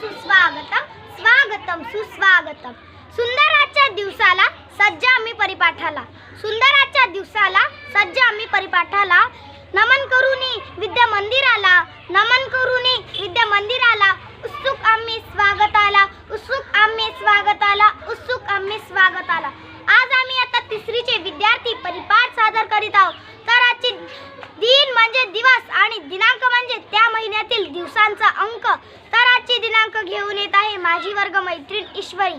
सुस्वागतम स्वागतम सुस्वागतम. सुंदराच्या दिवसाला सज्ज आम्ही परिपाठाला. सुंदराच्या दिवसाला सज्ज आम्ही परिपाठाला. नमन करूनी विद्या मंदिराला. नमन करूनी विद्या मंदिराला. उत्सुक आम्ही स्वागताला. उत्सुक आम्ही स्वागताला. उत्सुक आम्ही स्वागताला. आज आम्ही आता तिसरीचे विद्यार्थी परिपाठ सादर करीत आहोत तर आजची दिन म्हणजे दिवस आणि दिनांक म्हणजे त्या महिन्यातील दिवसांचा अंक तर आजची दिनांक घेऊन येत आहे माझी वर्ग मैत्रीण ईश्वरी.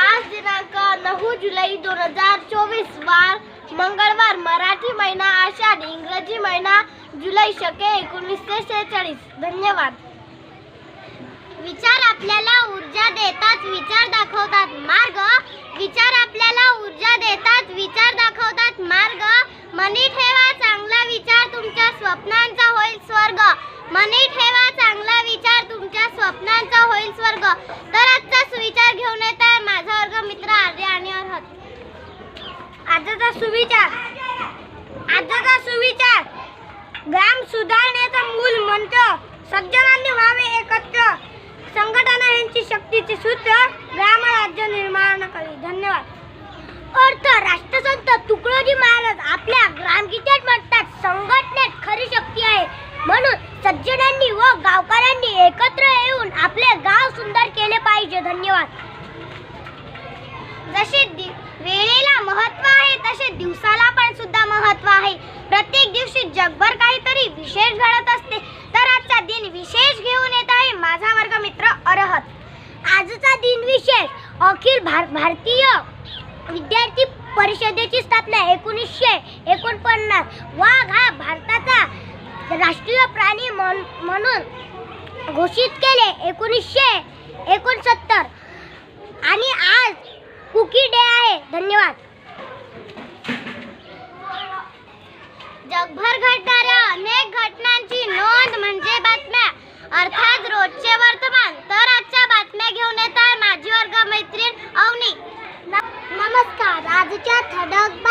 आज दिनांक नऊ जुलै दोन हजार चोवीस वार मंगळवार मराठी महिना आषाढ इंग्रजी महिना जुलै शके एकोणीसशे शेहेचाळीस. धन्यवाद. विचार आपल्याला ऊर्जा देतात विचार दाखवतात. मार्ग विचार आप ऊर्जा देतात विचार दाखवतात मार्ग मनी ठेवा चांगला विचार तुमच्या स्वप्नांचा होईल स्वर्ग मनी ठेवा चांगला विचार तुमच्या स्वप्नांचा होईल स्वर्ग तर आजचा सुविचार घेऊन येत आहे माझा वर्ग मित्र आर्य आणि अर्हत आजचा सुविचार. आजचा सुविचार? ग्राम सुधारण्याचा मूल मंत्र सज्जनांनी व्हावे एकत्र. संघटना यांची शक्तीचे सूत्र ग्राम राज्य निर्माण करी धन्यवाद. अर्थ राष्ट्रसंत तुकडोजी महाराज आपल्या ग्रामगीतेत म्हणतात संघटनेत खरी शक्ती आहे. म्हणून सज्जनांनी व गावकऱ्यांनी एकत्र येऊन आपले गाव सुंदर केले पाहिजे धन्यवाद जसे दि- वेळेला महत्त्व आहे तसे दिवसाला पण सुद्धा महत्त्व आहे प्रत्येक दिवशी जगभर काहीतरी विशेष घडत असते तर आजचा दिन विशेष घेऊन येत आहे माझा वर्ग मित्र अरहत आजचा दिन विशेष अखिल भार भारतीय विद्यार्थी परिषदेची स्थापना एकोणीसशे एकोणपन्नास. वाघ हा भारताचा राष्ट्रीय प्राणी म्हण- म्हणून घोषित केले. एकोणीसशे एकोणसत्तर. आणि आज कुकी डे आहे. धन्यवाद. जगभर घडणाऱ्या अनेक घटनांची नोंद म्हणजे बातम्या. अर्थात रोजचे वर्तमान. तर आजच्या बातम्या घेऊन येत आहे माझी वर्ग मैत्रीण अवनी. नमस्कार. आजच्या साव-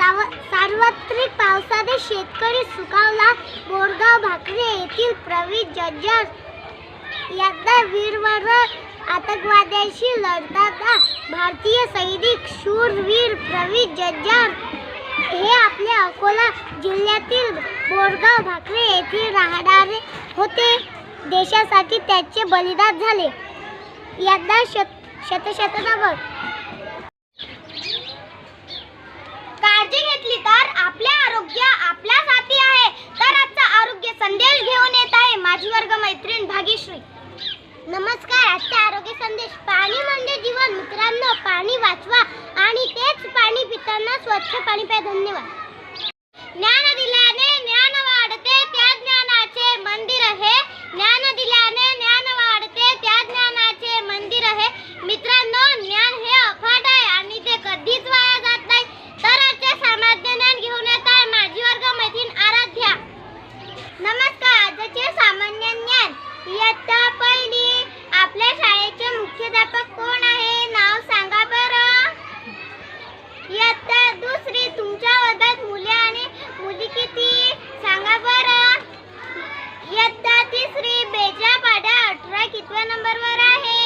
सार्वत्रिक पावसाने शेतकरी सुकावला बोरगाव भाकरे येथील प्रवीण जज्जर. यांना वीरवर आतंकवाद्यांशी लढताना भारतीय सैनिक शूरवीर प्रवीण जज्जर. हे आपल्या अकोला जिल्ह्यातील बोरगाव भाकरे येथील राहणारे होते. देशासाठी त्याचे बलिदान झाले. यांना शत शतशतनावर आपले आरोग्य आपल्या साथी आहे. तर आजचा आरोग्य संदेश घेऊन येत आहे माझी वर्ग मैत्रीण भाग्यश्री. नमस्कार आजचा आरोग्य संदेश पाणी म्हणजे जीवन. मित्रांनो पाणी वाचवा आणि तेच पाणी पिताना स्वच्छ पाणी प्या. धन्यवाद. ज्ञान तुमच्या वर्गात मुले आणि मुली किती? सांगा बरं. इयत्ता तिसरी बेजा पाडा अठरा कितव्या नंबरवर आहे?